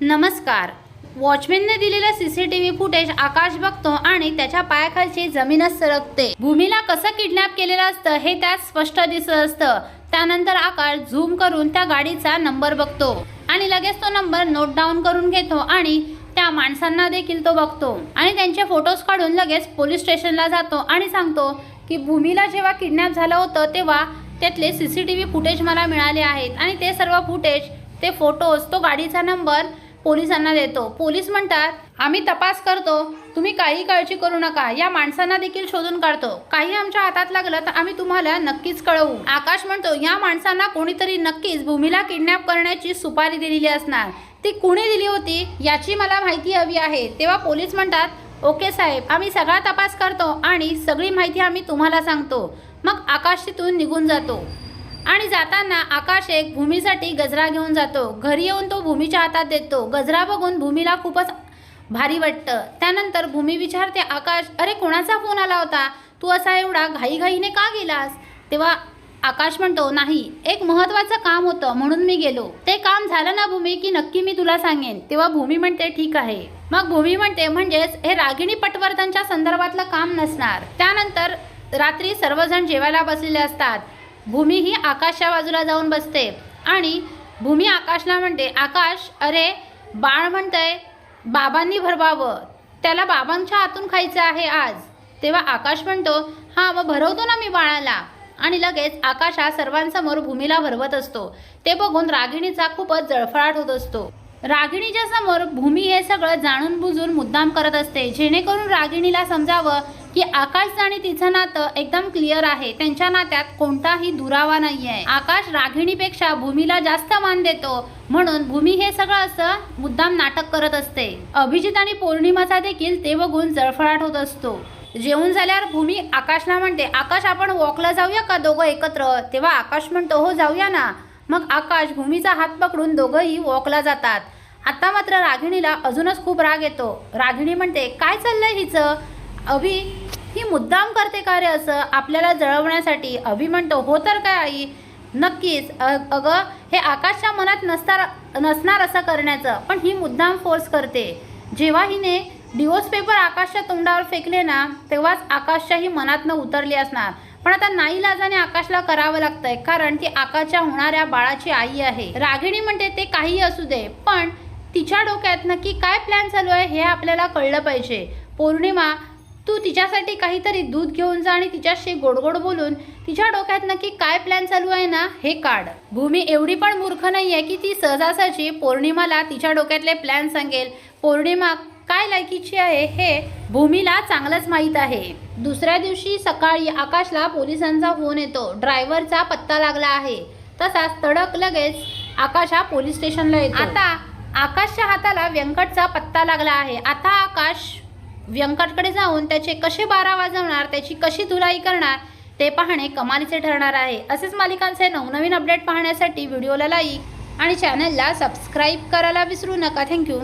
नमस्कार. वॉचमॅनने दिलेलं CCTV footage आकाश बघतो आणि त्याच्या पायाखालची जमीनच सरकते. भूमीला कसं किडनॅप केलेलं असतं हे त्यात स्पष्ट दिसत असतं. त्यानंतर आकाश झूम करून त्या गाडीचा नंबर बघतो आणि लगेच तो नंबर नोट डाऊन करून घेतो आणि त्या माणसांना देखील तो बघतो. आणि त्यांचे फोटोज काढून लगेच पोलीस स्टेशनला जातो आणि सांगतो की भूमीला जेव्हा किडनॅप झालं होतं तेव्हा त्यातले C C T V footage मला मिळाले आहेत. आणि ते सर्व फुटेज ते फोटोज तो गाडीचा नंबर पोलिसांना देतो. पोलीस म्हणतात आम्ही तपास करतो. तुम्ही काही काळजी करू नका. या माणसांना देखील शोधून काढतो. काही आमच्या हातात लागलं तर आम्ही तुम्हाला नक्कीच कळवू. आकाश म्हणतो या माणसांना कोणीतरी नक्कीच भूमीला किडनॅप करण्याची सुपारी दिलेली असणार. ती कुणी दिली होती याची मला माहिती हवी आहे. तेव्हा पोलीस म्हणतात ओके साहेब आम्ही सगळा तपास करतो आणि सगळी माहिती आम्ही तुम्हाला सांगतो. मग आकाश तिथून निघून जातो. आणि जाताना आकाश एक भूमीसाठी गजरा घेऊन जातो. घरी येऊन तो भूमीच्या हातात देतो. गजरा बघून भूमीला खूपच भारी वाटतं. त्यानंतर भूमी विचारते आकाश अरे कोणाचा फोन आला होता? तू असा एवढा घाईघाईने का गेलास? तेव्हा आकाश म्हणतो नाही एक महत्वाचं काम होतं म्हणून मी गेलो. ते काम झालं ना भूमी की नक्की मी तुला सांगेन. तेव्हा भूमी म्हणते ठीक आहे. मग भूमी म्हणते म्हणजेच हे रागिणी पटवर्धनच्या संदर्भातलं काम नसणार. त्यानंतर रात्री सर्वजण जेवायला बसलेले असतात. भूमी ही आकाशच्या बाजूला जाऊन बसते. आणि भूमी आकाशला म्हणते आकाश अरे बाळ म्हणतंय बाबांनी भरवावं. त्याला बाबांच्या हातून खायचं आहे आज. तेव्हा आकाश म्हणतो हां मग भरवतो ना मी बाळाला. आणि लगेच आकाश हा सर्वांसमोर भूमीला भरवत असतो. ते बघून रागिणीचा खूपच जळफळाट होत असतो. रागिणीच्या समोर भूमी हे सगळं जाणून बुजून मुद्दाम करत असते. जेणेकरून रागिणीला समजावं की आकाश आणि तिचं नातं एकदम क्लिअर आहे. त्यांच्या नात्यात कोणताही दुरावा नाही आहे आकाश रागिणीपेक्षा भूमीला जास्त मान देतो. म्हणून भूमी हे सगळं असं मुद्दाम नाटक करत असते. अभिजित आणि पौर्णिमाचा देखील ते बघून जळफळाट होत असतो. जेवण झाल्यावर भूमी आकाशला म्हणते आकाश आपण वॉकला जाऊया का दोघं एकत्र? तेव्हा आकाश म्हणतो हो जाऊया ना. मग आकाश भूमीचा हात पकडून दोघंही वॉकला जातात. आता मात्र रागिणीला अजूनच खूप राग येतो. रागिणी म्हणते काय चाललंय हिचं? अभि मुद्दाम करते का रे असं? आपल्याला जळवण्यासाठी अभि म्हणतो हो तर काय आई? नक्कीच. अगं हे आकाशच्या मनात नसणार नसणार असं करण्याचं पण ही मुद्दाम फोर्स करते. जेव्हा हिने डिवोर्स पेपर आकाशच्या तोंडावर फेकले ना तेव्हाच आकाशच्याही मनातनं उतरली असणार. पण आता नाही लाजाने आकाशला करावं लागतंय कारण ती आकाशच्या होणाऱ्या बाळाची आई आहे. रागिणी म्हणते ते काही असू दे पण तिच्या डोक्यात नक्की काय प्लॅन चालू आहे हे आपल्याला कळलं पाहिजे. पौर्णिमा तू तिच्यासाठी काहीतरी दूध घेऊन जा आणि तिच्याशी गोडगोड बोलून तिच्या डोक्यात नक्की काय प्लॅन चालू आहे ना हे काढ. भूमी एवढी पण मूर्ख नाही आहे की ती सहजासहजी पौर्णिमाला तिच्या डोक्यातले प्लॅन सांगेल. पौर्णिमा काय लायकीची आहे हे भूमीला चांगलंच माहीत आहे. दुसऱ्या दिवशी सकाळी आकाशला पोलिसांचा फोन येतो. ड्रायव्हरचा पत्ता लागला आहे. तसाच तडक लगेच आकाश हा पोलीस स्टेशनला येतो. आता आकाशच्या हाताला व्यंकटचा पत्ता लागला आहे. आता आकाश व्यंकटकडे जाऊन त्याचे कसे बारा वाजवणार त्याची कशी धुलाई करणार ते पाहणे कमालीचे ठरणार आहे. असेच मालिकांचे नवनवीन अपडेट पाहण्यासाठी व्हिडिओला लाईक आणि चॅनलला सबस्क्राईब करायला विसरू नका. थँक्यू